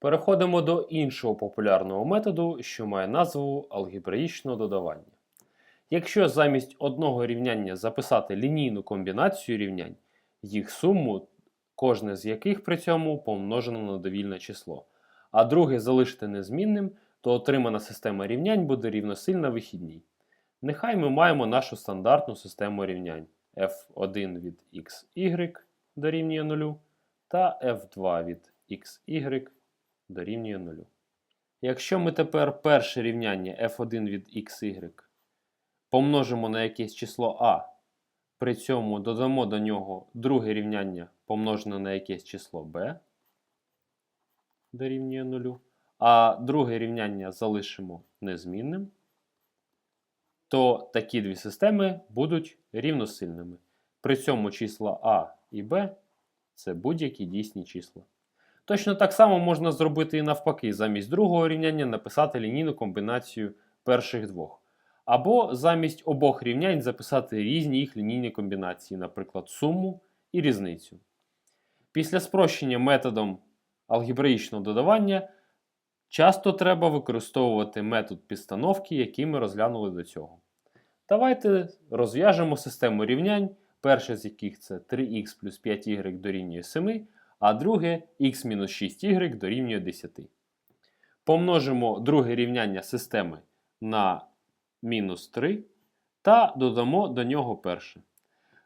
Переходимо до іншого популярного методу, що має назву алгебраїчного додавання. Якщо замість одного рівняння записати лінійну комбінацію рівнянь, їх суму, кожне з яких при цьому помножено на довільне число, а друге залишити незмінним, то отримана система рівнянь буде рівносильна вихідній. Нехай ми маємо нашу стандартну систему рівнянь f1 від xy дорівнює 0 та f2 від xy дорівнює 0. Якщо ми тепер перше рівняння f1 від xy помножимо на якесь число a, при цьому додамо до нього друге рівняння помножене на якесь число b дорівнює 0, а друге рівняння залишимо незмінним, то такі дві системи будуть рівносильними. При цьому числа a і b це будь-які дійсні числа. Точно так само можна зробити і навпаки, замість другого рівняння написати лінійну комбінацію перших двох. Або замість обох рівнянь записати різні їх лінійні комбінації, наприклад, суму і різницю. Після спрощення методом алгебраїчного додавання часто треба використовувати метод підстановки, який ми розглянули до цього. Давайте розв'яжемо систему рівнянь, перше з яких це 3х плюс 5y дорівнює 7, а друге x-6y дорівнює 10. Помножимо друге рівняння системи на мінус 3 та додамо до нього перше.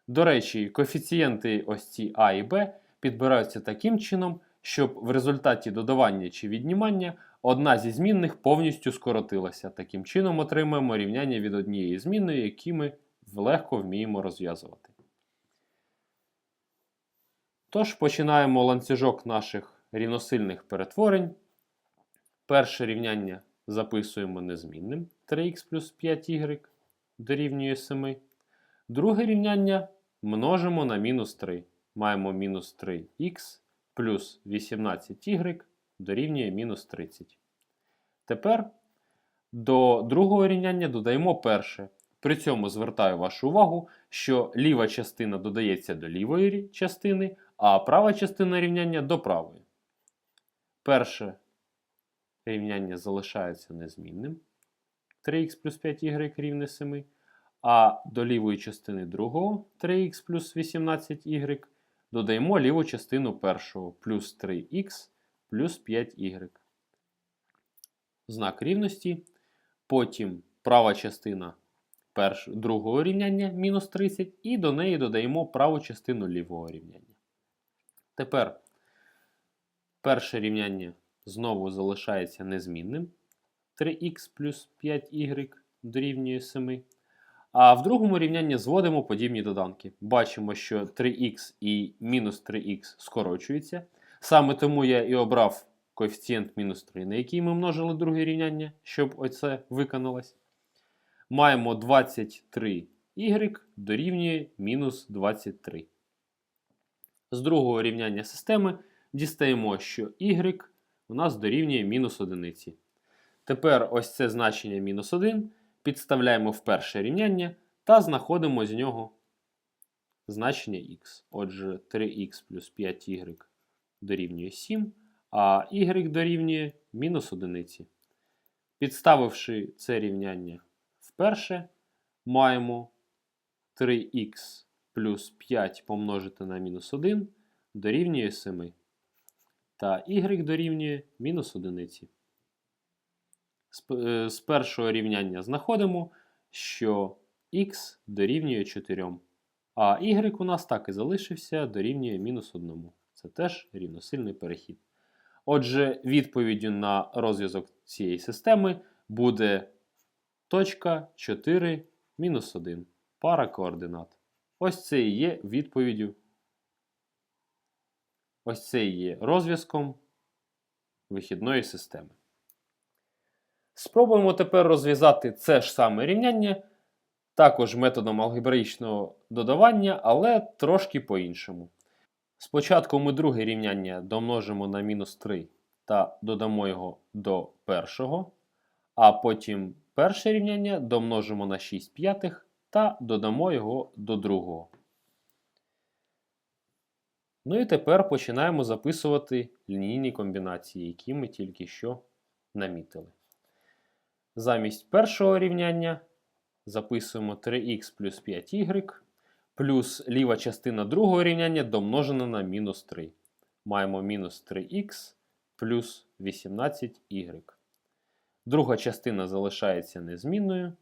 До речі, коефіцієнти ось ці а і б підбираються таким чином, щоб в результаті додавання чи віднімання одна зі змінних повністю скоротилася. Таким чином отримаємо рівняння від однієї змінної, які ми легко вміємо розв'язувати. Тож починаємо ланцюжок наших рівносильних перетворень. Перше рівняння записуємо незмінним 3х плюс 5y дорівнює 7. Друге рівняння множимо на мінус 3. Маємо мінус 3х плюс 18y дорівнює мінус 30. Тепер до другого рівняння додаємо перше. При цьому звертаю вашу увагу, що ліва частина додається до лівої частини, а права частина рівняння до правої. Перше рівняння залишається незмінним. 3х плюс 5y рівне 7. А до лівої частини другого 3х плюс 18y додаємо ліву частину першого плюс 3х плюс 5y. Знак рівності. Потім права частина перш, другого рівняння мінус 30, і до неї додаємо праву частину лівого рівняння. Тепер перше рівняння знову залишається незмінним. 3х плюс 5y дорівнює 7. А в другому рівнянні зводимо подібні доданки. Бачимо, що 3х і мінус 3х скорочуються. Саме тому я і обрав коефіцієнт мінус 3, на який ми множили друге рівняння, щоб оце виконалось. Маємо 23y дорівнює мінус 23. З другого рівняння системи дістаємо, що y у нас дорівнює мінус 1. Тепер ось це значення мінус 1 підставляємо в перше рівняння та знаходимо з нього значення х. Отже, 3х плюс 5y дорівнює 7, а y дорівнює мінус 1. Підставивши це рівняння вперше, маємо 3х плюс 5 помножити на мінус 1 дорівнює 7. Та y дорівнює мінус 1. З, з першого рівняння знаходимо, що х дорівнює 4. А y у нас так і залишився дорівнює мінус 1. Це теж рівносильний перехід. Отже, відповіддю на розв'язок цієї системи буде точка 4 мінус 1. Пара координат. Ось це і є відповіддю. Ось це і є розв'язком вихідної системи. Спробуємо тепер розв'язати це ж саме рівняння, також методом алгебраїчного додавання, але трошки по-іншому. Спочатку ми друге рівняння домножимо на мінус 3 та додамо його до першого, а потім перше рівняння домножимо на 6 п'ятих та додамо його до другого. Ну і тепер починаємо записувати лінійні комбінації, які ми тільки що намітили. Замість першого рівняння записуємо 3х плюс 5y плюс ліва частина другого рівняння домножена на мінус 3. Маємо мінус 3х плюс 18y. Друга частина залишається незмінною.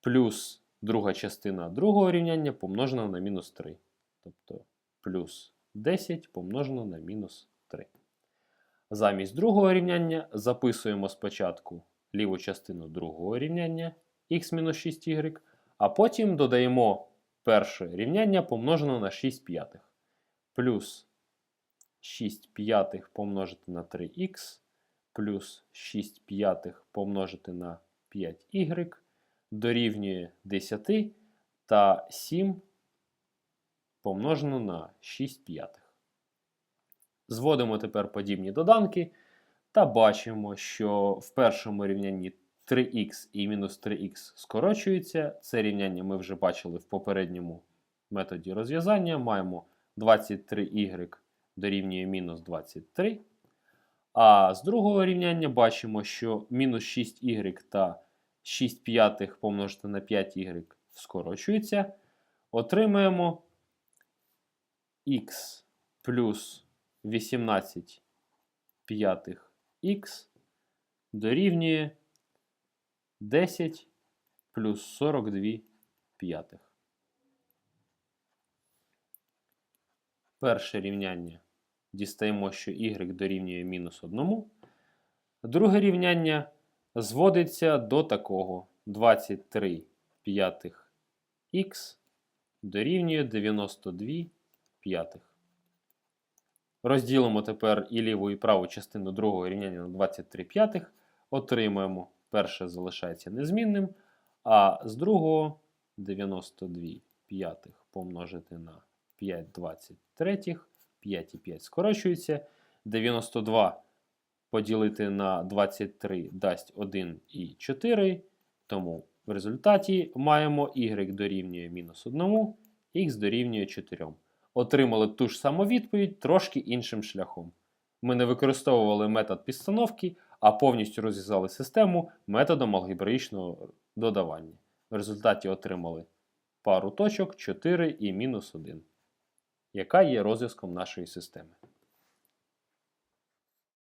Плюс друга частина другого рівняння помножена на мінус 3. Тобто плюс 10 помножено на мінус 3. Замість другого рівняння записуємо спочатку ліву частину другого рівняння х-6y, а потім додаємо перше рівняння помножено на 6 п'ятих. Плюс 6 п'ятих помножити на 3х, плюс 6 п'ятих помножити на 5y дорівнює 10 та 7 помножено на 6 п'ятих. Зводимо тепер подібні доданки та бачимо, що в першому рівнянні 3х і мінус 3х скорочуються. Це рівняння ми вже бачили в попередньому методі розв'язання. Маємо 23y дорівнює мінус 23. А з другого рівняння бачимо, що мінус 6y та 6 п'ятих помножити на 5y скорочуються. Отримаємо х плюс 18 п'ятих х дорівнює 10 плюс 42 п'ятих. Перше рівняння дістаємо, що y дорівнює мінус 1. Друге рівняння зводиться до такого 23 п'ятих х дорівнює 92 п'ятих. Розділимо тепер і ліву, і праву частину другого рівняння на 23 п'ятих. Отримуємо перше залишається незмінним, а з другого 92 п'ятих помножити на 5 23, 5 і 5 скорочується. 92 поділити на 23 дасть 1 і 4. Тому в результаті маємо y дорівнює мінус 1, х дорівнює 4. Отримали ту ж саму відповідь трошки іншим шляхом. Ми не використовували метод підстановки, а повністю розв'язали систему методом алгебраїчного додавання. В результаті отримали пару точок 4 і мінус 1, яка є розв'язком нашої системи.